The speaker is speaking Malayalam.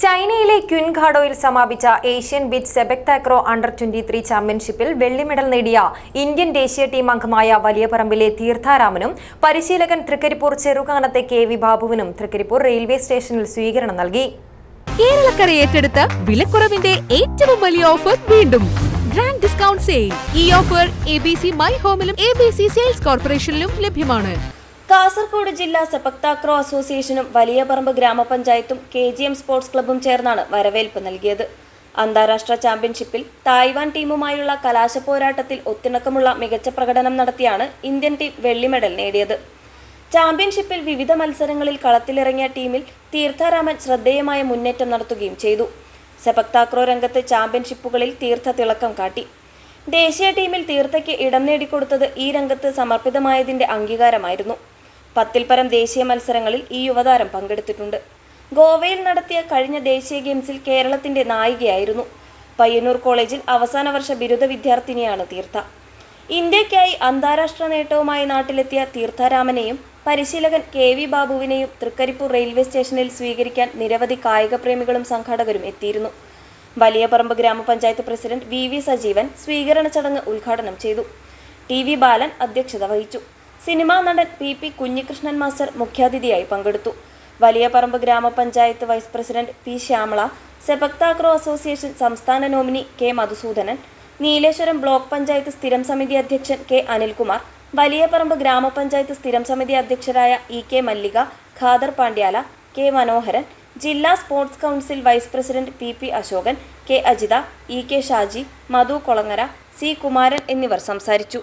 ചൈനയിലെ ക്യുൻഘാഡോയിൽ സമാപിച്ച Asian bit sepak takraw under twenty three ചാമ്പ്യൻഷിപ്പിൽ വെള്ളി മെഡൽ നേടിയ ഇന്ത്യൻ ദേശീയ ടീം അംഗമായ വലിയപറമ്പിലെ തീർത്ഥാരാമനും പരിശീലകൻ തൃക്കരിപ്പൂർ ചെറുകാനത്തെ കെ വി ബാബുവിനും തൃക്കരിപ്പൂർ റെയിൽവേ സ്റ്റേഷനിൽ സ്വീകരണം നൽകി. കേരളക്കര ഏറ്റെടുത്ത വിലക്കുറവിന്റെ ഏറ്റവും വലിയ ഓഫർ വീണ്ടും. ഗ്രാൻഡ് ഡിസ്കൗണ്ട് സെയിൽ ഈ offer A B C my ഹോമിലും A B C sales കോർപ്പറേഷനിലും ലഭ്യമാണ്. കാസർഗോഡ് ജില്ലാ സെപക്താക്രോ അസോസിയേഷനും വലിയപറമ്പ് ഗ്രാമപഞ്ചായത്തും കെ ജി എം സ്പോർട്സ് ക്ലബ്ബും ചേർന്നാണ് വരവേൽപ്പ് നൽകിയത്. അന്താരാഷ്ട്ര ചാമ്പ്യൻഷിപ്പിൽ തായ്വാൻ ടീമുമായുള്ള കലാശപ്പോരാട്ടത്തിൽ ഒത്തിണക്കമുള്ള മികച്ച പ്രകടനം നടത്തിയാണ് ഇന്ത്യൻ ടീം വെള്ളി മെഡൽ നേടിയത്. ചാമ്പ്യൻഷിപ്പിൽ വിവിധ മത്സരങ്ങളിൽ കളത്തിലിറങ്ങിയ ടീമിൽ തീർത്ഥാരാമൻ ശ്രദ്ധേയമായ മുന്നേറ്റം നടത്തുകയും ചെയ്തു. സെപക്താക്രോ രംഗത്ത് ചാമ്പ്യൻഷിപ്പുകളിൽ തീർത്ഥ തിളക്കം കാട്ടി. ദേശീയ ടീമിൽ തീർത്ഥയ്ക്ക് ഇടം നേടിക്കൊടുത്തത് ഈ രംഗത്ത് സമർപ്പിതമായതിന്റെ അംഗീകാരമായിരുന്നു. പത്തിൽ പരം ദേശീയ മത്സരങ്ങളിൽ ഈ യുവതാരം പങ്കെടുത്തിട്ടുണ്ട്. ഗോവയിൽ നടത്തിയ കഴിഞ്ഞ ദേശീയ ഗെയിംസിൽ കേരളത്തിന്റെ നായികയായിരുന്നു. പയ്യന്നൂർ കോളേജിൽ അവസാന വർഷ ബിരുദ വിദ്യാർത്ഥിനിയാണ് തീർത്ഥ. ഇന്ത്യക്കായി അന്താരാഷ്ട്ര നേട്ടവുമായി നാട്ടിലെത്തിയ തീർത്ഥാരാമനെയും പരിശീലകൻ കെ വി ബാബുവിനെയും തൃക്കരിപ്പൂർ റെയിൽവേ സ്റ്റേഷനിൽ സ്വീകരിക്കാൻ നിരവധി കായിക പ്രേമികളും സംഘാടകരും എത്തിയിരുന്നു. വലിയപറമ്പ് ഗ്രാമപഞ്ചായത്ത് പ്രസിഡന്റ് വി വി സജീവൻ സ്വീകരണ ചടങ്ങ് ഉദ്ഘാടനം ചെയ്തു. ടി വി ബാലൻ അധ്യക്ഷത വഹിച്ചു. സിനിമാ നടൻ പി പി കുഞ്ഞികൃഷ്ണൻ മാസ്റ്റർ മുഖ്യാതിഥിയായി പങ്കെടുത്തു. വലിയപറമ്പ് ഗ്രാമപഞ്ചായത്ത് vice president P Shyamala sepak takraw association സംസ്ഥാന nominee K Madhusudanan Nileshwaram block panchayat സ്ഥിരം സമിതി അധ്യക്ഷൻ കെ അനിൽകുമാർ വലിയപറമ്പ് ഗ്രാമപഞ്ചായത്ത് സ്ഥിരം സമിതി അധ്യക്ഷരായ E K Mallika Khader Pandyala K Manoharan ജില്ലാ sports council vice president P P Ashokan K Ajitha E K Shaji Madhu Kolangara C Kumaran എന്നിവർ സംസാരിച്ചു.